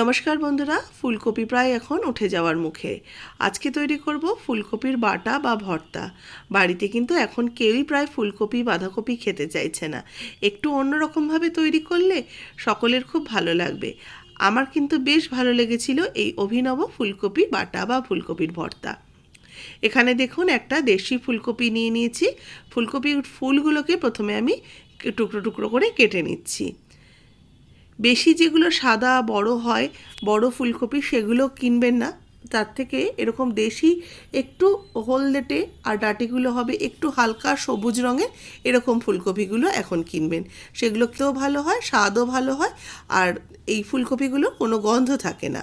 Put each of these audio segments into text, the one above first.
নমস্কার বন্ধুরা, ফুলকপি প্রায় এখন উঠে যাওয়ার মুখে। আজকে তৈরি করব ফুলকপির বাটা বা ভর্তা। বাড়িতে কিন্তু এখন কেউই প্রায় ফুলকপি, বাঁধাকপি খেতে চাইছে না। একটু অন্যরকমভাবে তৈরি করলে সকলের খুব ভালো লাগবে। আমার কিন্তু বেশ ভালো লেগেছিল এই অভিনব ফুলকপি বাটা বা ফুলকপির ভর্তা। এখানে দেখুন, একটা দেশি ফুলকপি নিয়ে নিয়েছি। ফুলকপির ফুলগুলোকে প্রথমে আমি টুকরো টুকরো করে কেটে নিচ্ছি। বেশি যেগুলো সাদা, বড় হয়, বড় ফুলকপি, সেগুলো কিনবেন না। তার থেকে এরকম দেশি, একটু হলদেটে আর ডাটিগুলো হবে একটু হালকা সবুজ রঙের, এরকম ফুলকপিগুলো এখন কিনবেন। সেগুলোতেও ভালো হয়, স্বাদও ভালো হয়, আর এই ফুলকপিগুলো কোনো গন্ধ থাকে না।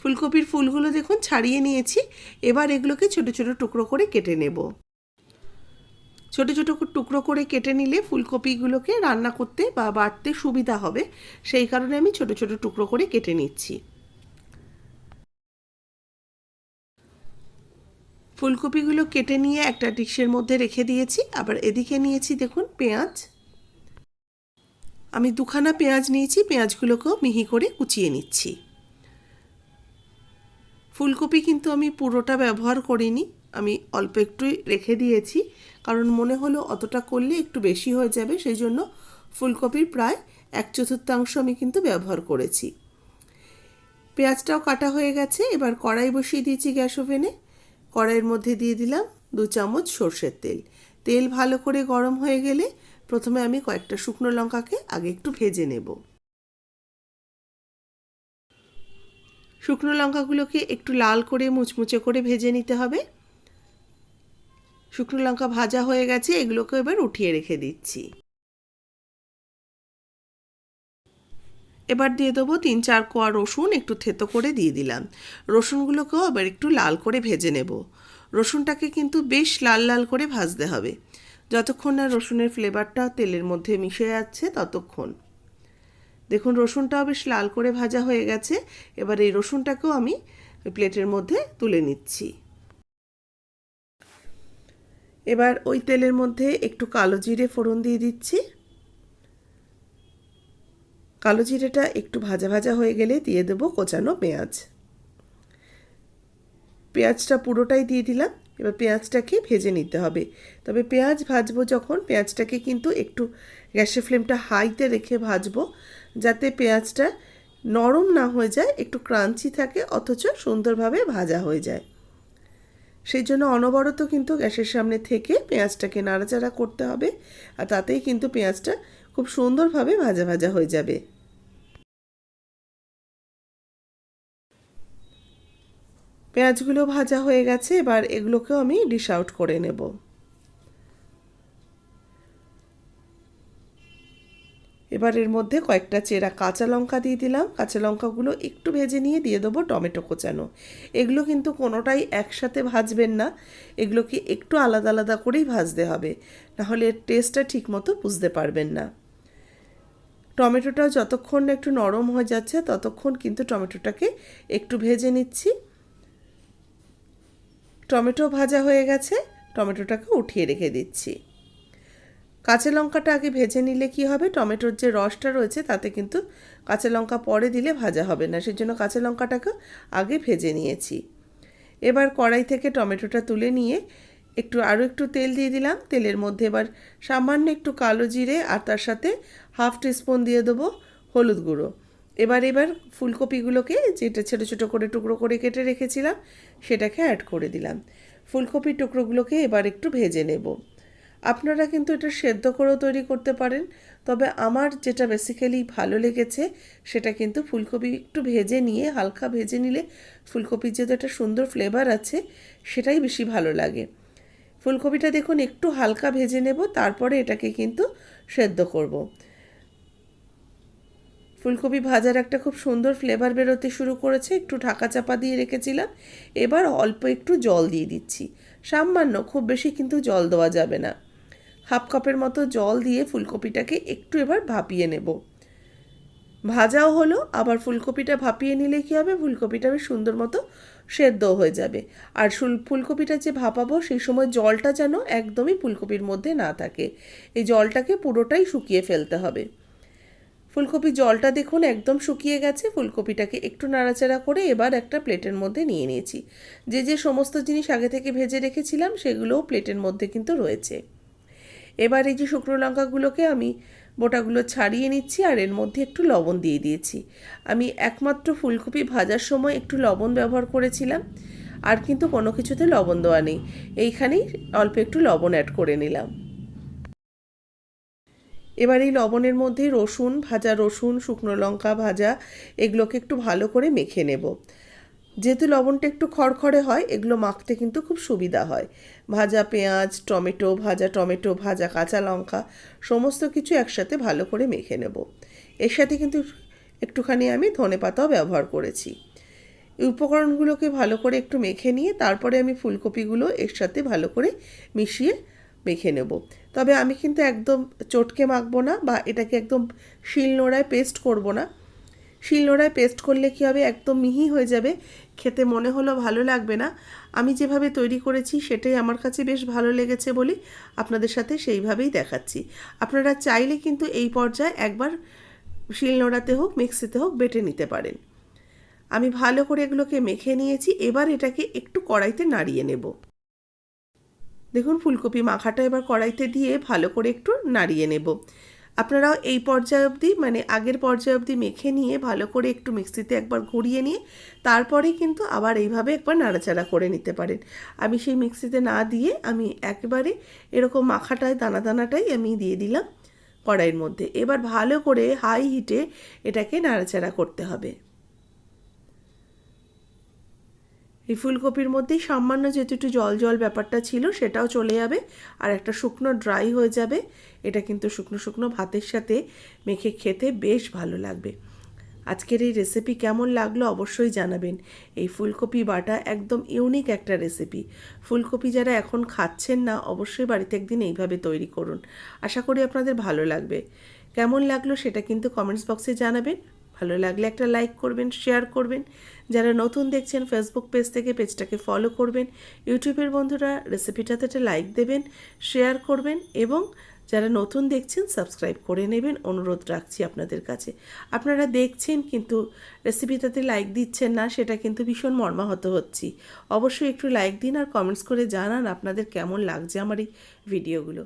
ফুলকপির ফুলগুলো দেখুন, ছাড়িয়ে নিয়েছি। এবার এগুলোকে ছোট ছোট টুকরো করে কেটে নেব। ছোট ছোট টুকরো করে কেটে নিলে ফুলকপিগুলোকে রান্না করতে বা বাটতে সুবিধা হবে। সেই কারণে আমি ছোট ছোট টুকরো করে কেটে নিচ্ছি। ফুলকপিগুলো কেটে নিয়ে একটা ডিশের মধ্যে রেখে দিয়েছি। আবার এদিকে নিয়েছি দেখুন পেঁয়াজ। আমি দুখানা পেঁয়াজ নিয়েছি, পেঁয়াজগুলোকেও মিহি করে কুচিয়ে নিচ্ছি। ফুলকপি কিন্তু আমি পুরোটা ব্যবহার করিনি। আমি অল্প একটুই রেখে দিয়েছি। কারণ মনে হলো অতটা করলে একটু বেশি হয়ে যাবে, সেই জন্য ফুলকপির প্রায় এক চতুর্থাংশ আমি কিন্তু ব্যবহার করেছি। পেঁয়াজটাও কাটা হয়ে গেছে, এবার কড়াই বসিয়ে দিয়েছি গ্যাস ওভেনে। কড়াইয়ের মধ্যে দিয়ে দিলাম দু চামচ সর্ষের তেল। তেল ভালো করে গরম হয়ে গেলে প্রথমে আমি কয়েকটা শুকনো লঙ্কাকে আগে একটু ভেজে নেব। শুকনো লঙ্কাগুলোকে একটু লাল করে মুচমুচে করে ভেজে নিতে হবে। শুকনো লঙ্কা ভাজা হয়ে গেছে এগুলোকে এবার উঠিয়ে রেখে দিচ্ছি। এবার দিয়ে দেবো তিন চার কোয়া রসুন, একটু থেতো করে দিয়ে দিলাম। রসুনগুলোকেও আবার একটু লাল করে ভেজে নেব। রসুনটাকে কিন্তু বেশ লাল লাল করে ভাজতে হবে। যতক্ষণ না রসুনের ফ্লেভারটা তেলের মধ্যে মিশে যাচ্ছে, ততক্ষণ। দেখুন, রসুনটাও বেশ লাল করে ভাজা হয়ে গেছে। এবার এই রসুনটাকেও আমি প্লেটের মধ্যে তুলে নিচ্ছি। এবার ওই তেলের মধ্যে একটু কালো জিরে ফোড়ন দিয়ে দিচ্ছি। কালো জিরেটা একটু ভাজা ভাজা হয়ে গেলে দিয়ে দেবো কোচানো পেঁয়াজ। পেঁয়াজটা পুরোটাই দিয়ে দিলাম, এবার পেঁয়াজটাকে ভেজে নিতে হবে। তবে পেঁয়াজ ভাজবো যখন, পেঁয়াজটাকে কিন্তু একটু গ্যাসের ফ্লেমটা হাইতে রেখে ভাজবো, যাতে পেঁয়াজটা নরম না হয়ে যায়, একটু ক্রাঞ্চি থাকে, অথচ সুন্দরভাবে ভাজা হয়ে যায়। সেই জন্য অনবরত কিন্তু গ্যাসের সামনে থেকে পেঁয়াজটাকে নাড়াচাড়া করতে হবে। আর তাতেই কিন্তু পেঁয়াজটা খুব সুন্দরভাবে ভাজা ভাজা হয়ে যাবে। পেঁয়াজগুলো ভাজা হয়ে গেছে, এবার এগুলোকেও আমি ডিশ আউট করে নেব। এবার এর মধ্যে কয়েকটা চেরা কাঁচা লঙ্কা দিয়ে দিলাম। কাঁচা লঙ্কাগুলো একটু ভেজে নিয়ে দিয়ে দেবো টমেটো কোচানো। এগুলো কিন্তু কোনোটাই একসাথে ভাজবেন না। এগুলোকে একটু আলাদা আলাদা করেই ভাজতে হবে। নাহলে এর টেস্টটা ঠিক মতো বুঝতে পারবেন না। টমেটোটাও যতক্ষণ একটু নরম হয়ে যাচ্ছে, ততক্ষণ কিন্তু টমেটোটাকে একটু ভেজে নিচ্ছি। টমেটো ভাজা হয়ে গেছে। টমেটোটাকে উঠিয়ে রেখে দিচ্ছি। কাঁচা লঙ্কাটা আগে ভেজে নিলে কি হবে? টমেটোর যে রসটা রয়েছে তাতে কিন্তু কাঁচা লঙ্কা পরে দিলে ভাজা হবে না। সেই জন্য কাঁচা লঙ্কাটাকে আগে ভেজে নিয়েছি। এবার কড়াই থেকে টমেটোটা তুলে নিয়ে একটু আরও একটু তেল দিয়ে দিলাম। তেলের মধ্যে এবার সামান্য একটু কালো জিরে আর তার সাথে হাফ টিস্পুন দিয়ে দেবো হলুদ গুঁড়ো। এবার এবার ফুলকপিগুলোকে যেটা ছোটো ছোটো করে টুকরো করে কেটে রেখেছিলাম সেটাকে অ্যাড করে দিলাম। ফুলকপির টুকরোগুলোকে এবার একটু ভেজে নেব। আপনারা কিন্তু এটা সেদ্ধ করেও তৈরি করতে পারেন। তবে আমার যেটা বেসিক্যালি ভালো লেগেছে, সেটা কিন্তু ফুলকপি একটু ভেজে নিয়ে, হালকা ভেজে নিলে ফুলকপির যেহেতু একটা সুন্দর ফ্লেভার আছে, সেটাই বেশি ভালো লাগে। ফুলকপিটা দেখুন, একটু হালকা ভেজে নেব, তারপরে এটাকে কিন্তু সেদ্ধ করব। ফুলকপি ভাজার একটা খুব সুন্দর ফ্লেভার বেরোতে শুরু করেছে, একটু ঢাকা চাপা দিয়ে রেখেছিলাম। এবার অল্প একটু জল দিয়ে দিচ্ছি। সামান্য, খুব বেশি কিন্তু জল দেওয়া যাবে না। হাফ কাপের মতো জল দিয়ে ফুলকপিটাকে একটু এবার ভাপিয়ে নেব। ভাজাও হলো, আবার ফুলকপিটা ভাপিয়ে নিলে কী হবে? ফুলকপিটা বেশ সুন্দর মতো সেদ্ধ হয়ে যাবে। আর ফুলকপিটা যে ভাপাবো, সেই সময় জলটা যেন একদমই ফুলকপির মধ্যে না থাকে। এই জলটাকে পুরোটাই শুকিয়ে ফেলতে হবে। ফুলকপির জলটা দেখুন একদম শুকিয়ে গেছে। ফুলকপিটাকে একটু নাড়াচাড়া করে এবার একটা প্লেটের মধ্যে নিয়ে নিয়েছি। যে যে সমস্ত জিনিস আগে থেকে ভেজে রেখেছিলাম, সেগুলোও প্লেটের মধ্যে কিন্তু রয়েছে। এবার এই যে শুকনো লঙ্কাগুলোকে আমি বোটাগুলো ছাড়িয়ে নিচ্ছি আর এর মধ্যে একটু লবণ দিয়ে দিয়েছি। আমি একমাত্র ফুলকপি ভাজার সময় একটু লবণ ব্যবহার করেছিলাম, আর কিন্তু কোনো কিছুতে লবণ দেওয়া নেই। এইখানেই অল্প একটু লবণ অ্যাড করে নিলাম। এবার এই লবণের মধ্যে রসুন, ভাজা রসুন, শুকনো লঙ্কা ভাজা, এগুলোকে একটু ভালো করে মেখে নেব। যেহেতু লবণটা একটু খড়খড়ে হয়, এগুলো মাখতে কিন্তু খুব সুবিধা হয়। ভাজা পেঁয়াজ, টমেটো, ভাজা টমেটো, ভাজা কাঁচা লঙ্কা, সমস্ত কিছু একসাথে ভালো করে মেখে নেব। এর সাথে কিন্তু একটুখানি আমি ধনে পাতাও ব্যবহার করেছি। এই উপকরণগুলোকে ভালো করে একটু মেখে নিয়ে, তারপরে আমি ফুলকপিগুলো এর সাথে ভালো করে মিশিয়ে মেখে নেব। তবে আমি কিন্তু একদম চটকে মাখবো না বা এটাকে একদম শিলনোড়ায় পেস্ট করব না। শিলনোড়ায় পেস্ট করলে কী হবে? একদম মিহি হয়ে যাবে। খেতে মনে হলো ভালো লাগবে না। আমি যেভাবে তৈরি করেছি, সেটাই আমার কাছে বেশ ভালো লেগেছে বলে আপনাদের সাথে সেইভাবেই দেখাচ্ছি। আপনারা চাইলে কিন্তু এই পর্যায়ে একবার শিলনোড়াতে হোক, মিক্সিতে হোক, বেটে নিতে পারেন। আমি ভালো করে এগুলোকে মেখে নিয়েছি। এবার এটাকে একটু কড়াইতে নাড়িয়ে নেব। দেখুন, ফুলকপি মাখাটা এবার কড়াইতে দিয়ে ভালো করে একটু নাড়িয়ে নেব। আপনারাও এই পর্যায় অবধি মানে আগের পর্যায় অবধি মেখে নিয়ে ভালো করে একটু মিক্সিতে একবার ঘুরিয়ে নিয়ে, তারপরে কিন্তু আবার এইভাবে একবার নাড়াচাড়া করে নিতে পারেন। আমি সেই মিক্সিতে না দিয়ে আমি একবারে এরকম মাখাটায়, দানা দানাটাই আমি দিয়ে দিলাম কড়াইয়ের মধ্যে। এবার ভালো করে হাই হিটে এটাকে নাড়াচাড়া করতে হবে। এই ফুলকপির মধ্যেই সামান্য যেহেতু একটু জল জল ব্যাপারটা ছিল, সেটাও চলে যাবে। আর একটা শুকনো ড্রাই হয়ে যাবে। এটা কিন্তু শুকনো শুকনো ভাতের সাথে মেখে খেতে বেশ ভালো লাগবে। আজকের এই রেসিপি কেমন লাগল অবশ্যই জানাবেন। এই ফুলকপি বাটা একদম ইউনিক একটা রেসিপি ফুলকপি যারা এখন খাচ্ছেন না, অবশ্যই বাড়িতে একদিন এইভাবে তৈরি করুন। আশা করি আপনাদের ভালো লাগবে। কেমন লাগল সেটা কিন্তু কমেন্টস বক্সে জানাবেন। ভালো লাগলে একটা লাইক করবেন শেয়ার করবেন। যারা নতুন দেখছেন ফেসবুক পেজ থেকে পেজটাকে ফলো করবেন। ইউটিউবের বন্ধুরা রেসিপিটাতে একটা লাইক দেবেন শেয়ার করবেন এবং যারা নতুন দেখছেন সাবস্ক্রাইব করে নেবেন। অনুরোধ রাখছি আপনাদের কাছে। আপনারা দেখছেন কিন্তু রেসিপিটাতে লাইক দিচ্ছেন না, সেটা কিন্তু ভীষণ মর্মাহত হচ্ছি। অবশ্যই একটু লাইক দিন আর কমেন্টস করে জানান আপনাদের কেমন লাগছে আমার এই ভিডিওগুলো